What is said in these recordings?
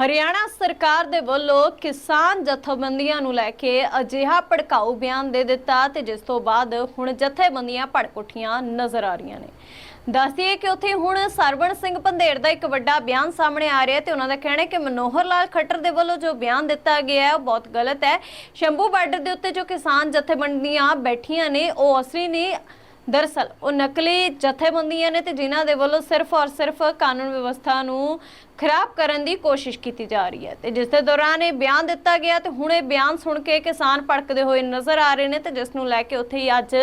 ਹਰਿਆਣਾ ਸਰਕਾਰ ਦੇ ਵੱਲੋਂ ਕਿਸਾਨ ਜਥੇਬੰਦੀਆਂ ਨੂੰ ਲੈ ਕੇ ਅਜਿਹਾ ਭੜਕਾਊ ਬਿਆਨ ਦੇ ਦਿੱਤਾ ਤੇ ਜਿਸ ਤੋਂ ਬਾਅਦ ਹੁਣ ਜਥੇਬੰਦੀਆਂ ਭੜਕ ਉੱਠੀਆਂ ਨਜ਼ਰ ਆ ਰਹੀਆਂ ਨੇ। ਦੱਸਦੀਏ ਕਿ ਉੱਥੇ ਹੁਣ ਸਰਵਣ ਸਿੰਘ ਪੰਧੇਰ ਦਾ ਇੱਕ ਵੱਡਾ ਬਿਆਨ ਸਾਹਮਣੇ ਆ ਰਿਹਾ ਤੇ ਉਹਨਾਂ ਦਾ ਕਹਿਣਾ ਹੈ ਕਿ ਮਨੋਹਰ ਲਾਲ ਖੱਟਰ ਦੇ ਵੱਲੋਂ ਜੋ ਬਿਆਨ ਦਿੱਤਾ ਗਿਆ ਹੈ, ਉਹ ਬਹੁਤ ਗਲਤ ਹੈ। ਸ਼ੰਭੂ ਬਾਰਡਰ ਦੇ ਉੱਤੇ ਜੋ ਕਿਸਾਨ ਜਥੇਬੰਦੀਆਂ ਬੈਠੀਆਂ ਨੇ, ਉਹ ਅਸਲੀ ਨਹੀਂ ਦਰਅਸਲ ਉਹ ਨਕਲੀ ਜਥੇਬੰਦੀਆਂ ਨੇ ਤੇ ਜਿਨ੍ਹਾਂ ਦੇ ਵੱਲੋਂ ਸਿਰਫ ਔਰ ਸਿਰਫ ਕਾਨੂੰਨ ਵਿਵਸਥਾ ਨੂੰ ਖਰਾਬ ਕਰਨ ਦੀ ਕੋਸ਼ਿਸ਼ ਕੀਤੀ ਜਾ ਰਹੀ ਹੈ। ਤੇ ਜਿਸ ਦੇ ਦੌਰਾਨ ਇਹ ਬਿਆਨ ਦਿੱਤਾ ਗਿਆ ਤੇ ਹੁਣ ਇਹ ਬਿਆਨ ਸੁਣ ਕੇ ਕਿਸਾਨ ਭੜਕਦੇ ਹੋਏ ਨਜ਼ਰ ਆ ਰਹੇ ਨੇ ਤੇ ਜਿਸ ਨੂੰ ਲੈ ਕੇ ਉੱਥੇ ਹੀ ਅੱਜ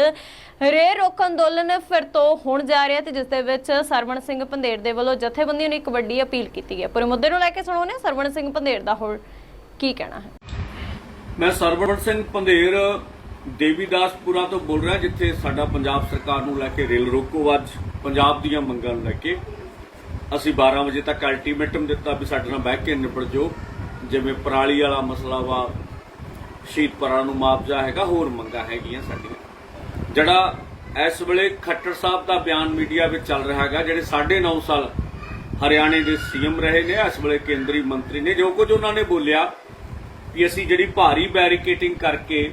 ਰੇ ਰੋਕ ਅੰਦੋਲਨ ਫਿਰ ਤੋਂ ਹੋਣ ਜਾ ਰਿਹਾ ਤੇ ਜਿਸ ਦੇ ਵਿੱਚ ਸਰਵਣ ਸਿੰਘ ਪੰਧੇਰ ਦੇ ਵੱਲੋਂ ਜਥੇਬੰਦੀਆਂ ਨੂੰ ਇੱਕ ਵੱਡੀ ਅਪੀਲ ਕੀਤੀ ਹੈ। ਪੂਰੇ ਮੁੱਦੇ ਨੂੰ ਲੈ ਕੇ ਸੁਣੋ ਨੇ ਸਰਵਣ ਸਿੰਘ ਪੰਧੇਰ ਦਾ ਹੋਰ ਕੀ ਕਹਿਣਾ ਹੈ। ਮੈਂ ਸਰਵਣ ਸਿੰਘ ਪੰਧੇਰ ਦੇਵੀਦਾਸਪੁਰਾ ਤੋਂ ਬੋਲ ਰਿਹਾ ਜਿੱਥੇ ਸਾਡਾ ਪੰਜਾਬ ਸਰਕਾਰ ਨੂੰ ਲੈ ਕੇ ਰੇਲ ਰੋਕੋ ਅੱਜ। ਪੰਜਾਬ ਦੀਆਂ ਮੰਗਾਂ ਨੂੰ ਲੈ ਕੇ ਅਸੀਂ 12 ਵਜੇ ਤੱਕ ਅਲਟੀਮੇਟਮ ਦਿੱਤਾ ਵੀ ਸਾਡੇ ਨਾਲ ਬਹਿ ਕੇ ਨਿਬੜ ਜੋ ਜਿਵੇਂ ਪਰਾਲੀ ਵਾਲਾ ਮਸਲਾ ਵਾ, ਸ਼ਹੀਦ ਪਰਾਂ ਨੂੰ ਮੁਆਵਜ਼ਾ ਹੈਗਾ, ਹੋਰ ਮੰਗਾਂ ਹੈਗੀਆਂ ਸਾਡੀਆਂ। ਜਿਹੜਾ ਇਸ ਵੇਲੇ ਖੱਟਰ ਸਾਹਿਬ ਦਾ ਬਿਆਨ ਮੀਡੀਆ ਵਿੱਚ ਚੱਲ ਰਿਹਾ ਹੈਗਾ, ਜਿਹੜੇ 9.5 ਸਾਲ ਹਰਿਆਣੇ ਦੇ ਸੀਐਮ ਰਹੇ ਨੇ, ਇਸ ਵੇਲੇ ਕੇਂਦਰੀ ਮੰਤਰੀ ਨੇ, ਜੋ ਕੁਝ ਉਹਨਾਂ ਨੇ ਬੋਲਿਆ ਵੀ ਅਸੀਂ ਜਿਹੜੀ ਭਾਰੀ ਬੈਰੀਕੇਟਿੰਗ ਕਰਕੇ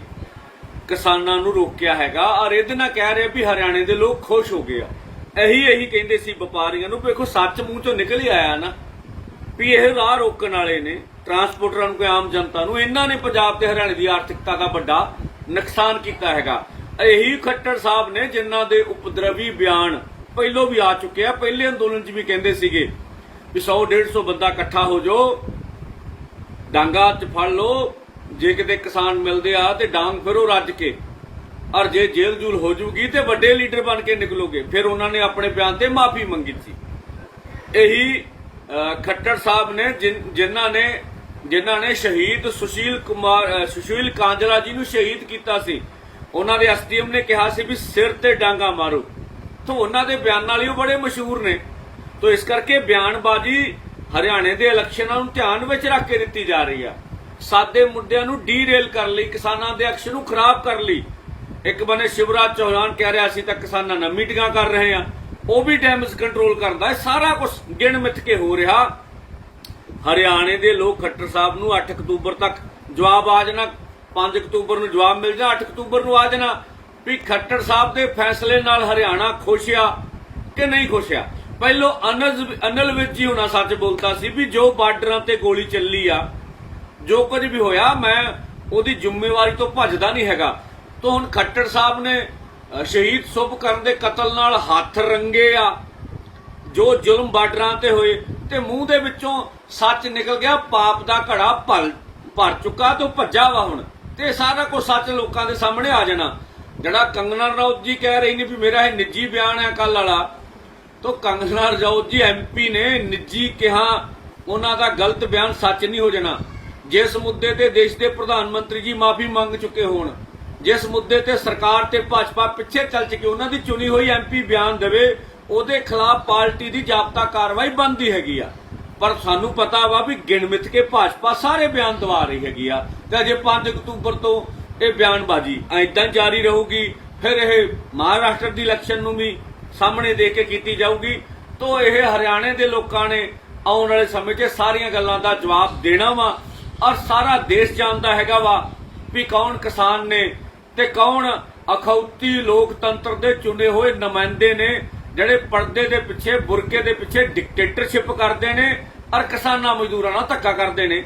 ਕਿਸਾਨਾਂ ਨੂੰ ਰੋਕਿਆ ਹੈਗਾ। ਔਰ ਇਹਦੇ ਨਾਲ ਕਹਿ ਰਿਹਾ ਵੀ ਹਰਿਆਣੇ ਦੇ ਲੋਕ ਖੁਸ਼ ਹੋ ਗਏ ਆ। ਇਹੀ ਇਹੀ ਕਹਿੰਦੇ ਸੀ ਵਪਾਰੀਆਂ ਨੂੰ ਵੇਖੋ ਸੱਚ ਮੂੰਹ ਚੋਂ ਨਿਕਲ ਹੀ ਆਇਆ ਨਾ। ਵੀ ਇਹ ਰਾਹ ਰੋਕਣ ਵਾਲੇ ਨੇ ਟਰਾਂਸਪੋਰਟਰਾਂ ਨੂੰ ਕੋਈ ਆਮ ਜਨਤਾ ਨੂੰ, ਇਹਨਾਂ ਨੇ ਪੰਜਾਬ ਤੇ ਹਰਿਆਣੇ ਦੀ ਆਰਥਿਕਤਾ ਦਾ ਵੱਡਾ ਨੁਕਸਾਨ ਕੀਤਾ ਹੈਗਾ। ਇਹੀ ਖੱਟੜ ਸਾਹਿਬ ਨੇ ਜਿਨ੍ਹਾਂ ਦੇ ਉਪਦਰਵੀ ਬਿਆਨ ਪਹਿਲੋਂ ਵੀ ਆ ਚੁੱਕੇ ਆ। ਪਹਿਲੇ ਅੰਦੋਲਨ 'ਚ ਵੀ ਕਹਿੰਦੇ ਸੀਗੇ ਵੀ 100 150 ਬੰਦਾ ਇਕੱਠਾ ਹੋ ਜਾਓ, ਡਾਂਗਾ 'ਚ ਫੜ ਲਓ ਜੇ ਕਿਤੇ ਕਿਸਾਨ ਮਿਲਦੇ ਆ ਤੇ ਡਾਂਗ ਫਿਰੋ ਰੱਜ ਕੇ। ਔਰ ਜੇ ਜੇਲ੍ਹ ਜੂਲ ਹੋ ਜੂਗੀ ਤੇ ਵੱਡੇ ਲੀਡਰ ਬਣ ਕੇ ਨਿਕਲੋਗੇ। ਫਿਰ ਉਹਨਾਂ ਨੇ ਆਪਣੇ ਬਿਆਨ ਤੇ ਮਾਫੀ ਮੰਗੀ ਸੀ। ਇਹੀ ਅਹ, ਖੱਟੜ ਸਾਹਿਬ ਨੇ ਜਿਨ੍ਹਾਂ ਨੇ ਜਿਨ੍ਹਾਂ ਨੇ ਸ਼ਹੀਦ ਸੁਸ਼ੀਲ ਕੁਮਾਰ ਸੁਸ਼ੀਲ ਕਾਂਜਲਾ ਜੀ ਨੂੰ ਸ਼ਹੀਦ ਕੀਤਾ ਸੀ। ਉਹਨਾਂ ਦੇ ਐਸਡੀਐਮ ਨੇ ਕਿਹਾ ਸੀ ਵੀ ਸਿਰ ਤੇ ਡਾਂਗਾ ਮਾਰੋ। ਤੋਂ ਉਹਨਾਂ ਦੇ ਬਿਆਨ ਨਾਲ ਹੀ ਉਹ ਬੜੇ ਮਸ਼ਹੂਰ ਨੇ। ਤੋਂ ਇਸ ਕਰਕੇ ਬਿਆਨਬਾਜ਼ੀ ਹਰਿਆਣੇ ਦੇ ਇਲੈਕਸ਼ਨਾਂ ਨੂੰ ਧਿਆਨ ਵਿੱਚ ਰੱਖ ਕੇ ਦਿੱਤੀ ਜਾ ਰਹੀ ਆ। ਸਾਦੇ ਮੁੱਦਿਆਂ ਨੂੰ ਡੀਰੇਲ ਕਰ ਲਈ, ਕਿਸਾਨਾਂ ਦੇ ਐਕਸ਼ਨ ਨੂੰ ਖਰਾਬ ਕਰ ਲਈ। ਇੱਕ ਬਨੇ ਸ਼ਿਵਰਾਜ ਚੌਹਾਨ ਕਹਿ ਰਿਹਾ ਸੀ, ਤਾਂ ਕਿਸਾਨਾਂ ਨਾਲ ਮੀਟਿੰਗਾਂ ਕਰ ਰਹੇ ਆ। ਉਹ ਵੀ ਡੈਮੇਜ ਕੰਟਰੋਲ ਕਰਦਾ ਹੈ, ਸਾਰਾ ਕੁਝ ਗਿਣ ਮਿਥ ਕੇ ਹੋ ਰਿਹਾ। ਹਰਿਆਣੇ ਦੇ ਲੋਕ ਖੱਟਰ ਸਾਹਿਬ ਨੂੰ 8 ਅਕਤੂਬਰ ਤੱਕ ਜਵਾਬ ਆ ਜਾਣਾ 5 ਅਕਤੂਬਰ ਨੂੰ ਜਵਾਬ ਮਿਲ ਜਾਣਾ 8 ਅਕਤੂਬਰ ਨੂੰ ਆ ਜਾਣਾ, ਵੀ ਖੱਟਰ ਸਾਹਿਬ ਦੇ ਫੈਸਲੇ ਨਾਲ ਹਰਿਆਣਾ ਖੁਸ਼ ਆ ਕਿ ਨਹੀਂ ਖੁਸ਼ ਆ? ਪਹਿਲੋ ਅਨਲ ਅਨਲ ਵਿੱਚ ਹੀ ਹੋਣਾ ਸੱਚ ਬੋਲਤਾ ਸੀ ਵੀ ਜੋ ਬਾਰਡਰਾਂ ਤੇ ਗੋਲੀ ਚੱਲੀ ਆ ਜੋ ਕੁਝ ਵੀ ਹੋਇਆ, ਮੈਂ ਉਹਦੀ ਜ਼ਿੰਮੇਵਾਰੀ ਤੋਂ ਭੱਜਦਾ ਨਹੀਂ ਹੈਗਾ। ਤੋਂ ਹੁਣ ਖੱਟੜ ਸਾਹਿਬ ਨੇ ਸ਼ਹੀਦ ਸੁਭ ਕਰਨ ਦੇ ਕਤਲ ਨਾਲ ਹੱਥ ਰੰਗੇ ਆ। ਜੋ ਜ਼ੁਲਮ ਬਾਰਡਰਾਂ ਤੇ ਹੋਏ, ਤੇ ਮੂੰਹ ਦੇ ਵਿੱਚੋਂ ਸੱਚ ਨਿਕਲ ਗਿਆ, ਪਾਪ ਦਾ ਘੜਾ ਭਰ ਭਰ ਚੁੱਕਾ ਤੇ ਉਹ ਭੱਜਾ ਵਾ ਹੁਣ। ਤੇ ਸਾਰਾ ਕੁਝ ਸੱਚ ਲੋਕਾਂ ਦੇ ਸਾਹਮਣੇ ਆ ਜਾਣਾ। ਜਿਹੜਾ ਕੰਗਨਾ ਰਣੌਤ ਜੀ ਕਹਿ ਰਹੀ ਨੇ ਵੀ ਮੇਰਾ ਇਹ ਨਿੱਜੀ ਬਿਆਨ ਹੈ ਕੱਲ ਵਾਲਾ, ਤੋ ਕੰਗਨਾ ਰਣੌਤ ਜੀ ਐਮਪੀ ਨੇ ਨਿੱਜੀ ਕਿਹਾ, ਉਹਨਾਂ ਦਾ ਗਲਤ ਬਿਆਨ ਸੱਚ ਨਹੀਂ ਹੋ ਜਾਣਾ। ਜਿਸ ਮੁੱਦੇ ਤੇ ਦੇਸ਼ ਦੇ ਪ੍ਰਧਾਨ ਮੰਤਰੀ ਜੀ ਮਾਫੀ ਮੰਗ ਚੁੱਕੇ ਹੋਣ, ਜਿਸ ਮੁੱਦੇ ਤੇ ਸਰਕਾਰ ਤੇ ਭਾਜਪਾ ਪਿੱਛੇ ਚੱਲ ਚੁੱਕੀ, ਉਹਨਾਂ ਦੀ ਚੁਣੀ ਹੋਈ ਐਮਪੀ ਬਿਆਨ ਦੇਵੇ, ਉਹਦੇ ਖਿਲਾਫ ਪਾਰਟੀ ਦੀ ਜਾਬਤਾ ਕਾਰਵਾਈ ਬੰਦੀ ਹੈਗੀ ਆ। ਪਰ ਸਾਨੂੰ ਪਤਾ ਵਾ ਵੀ ਗਿਣ ਮਿਥ ਕੇ ਭਾਜਪਾ ਸਾਰੇ ਬਿਆਨ ਦਵਾ ਰਹੀ ਹੈਗੀ ਆ। ਤੇ ਅਜੇ 5 ਅਕਤੂਬਰ ਤੋਂ ਇਹ ਬਿਆਨਬਾਜ਼ੀ ਐਦਾਂ ਜਾਰੀ ਰਹੂਗੀ, ਫਿਰ ਇਹ ਮਹਾਰਾਸ਼ਟਰ ਦੀ ਇਲੈਕਸ਼ਨ ਨੂੰ ਵੀ ਸਾਹਮਣੇ ਦੇ ਕੇ ਕੀਤੀ ਜਾਊਗੀ। ਤੋਂ ਇਹ ਹਰਿਆਣੇ ਦੇ ਲੋਕਾਂ ਨੇ ਆਉਣ ਵਾਲੇ ਸਮੇਂ 'ਚ ਸਾਰੀਆਂ ਗੱਲਾਂ ਦਾ ਜਵਾਬ ਦੇਣਾ ਵਾ। ਔਰ ਸਾਰਾ ਦੇਸ਼ ਜਾਣਦਾ ਹੈਗਾ ਵਾ ਵੀ ਕੌਣ ਕਿਸਾਨ ਨੇ ਤੇ ਕੌਣ ਅਖੌਤੀ ਲੋਕਤੰਤਰ ਦੇ ਚੁਣੇ ਹੋਏ ਨੁਮਾਇੰਦੇ ਨੇ, ਜਿਹੜੇ ਪਰਦੇ ਦੇ ਪਿੱਛੇ, ਬੁਰਕੇ ਦੇ ਪਿੱਛੇ ਡਿਕਟੇਟਰਸ਼ਿਪ ਕਰਦੇ ਨੇ ਔਰ ਕਿਸਾਨਾਂ ਮਜ਼ਦੂਰਾਂ ਨਾਲ ਧੱਕਾ ਕਰਦੇ ਨੇ।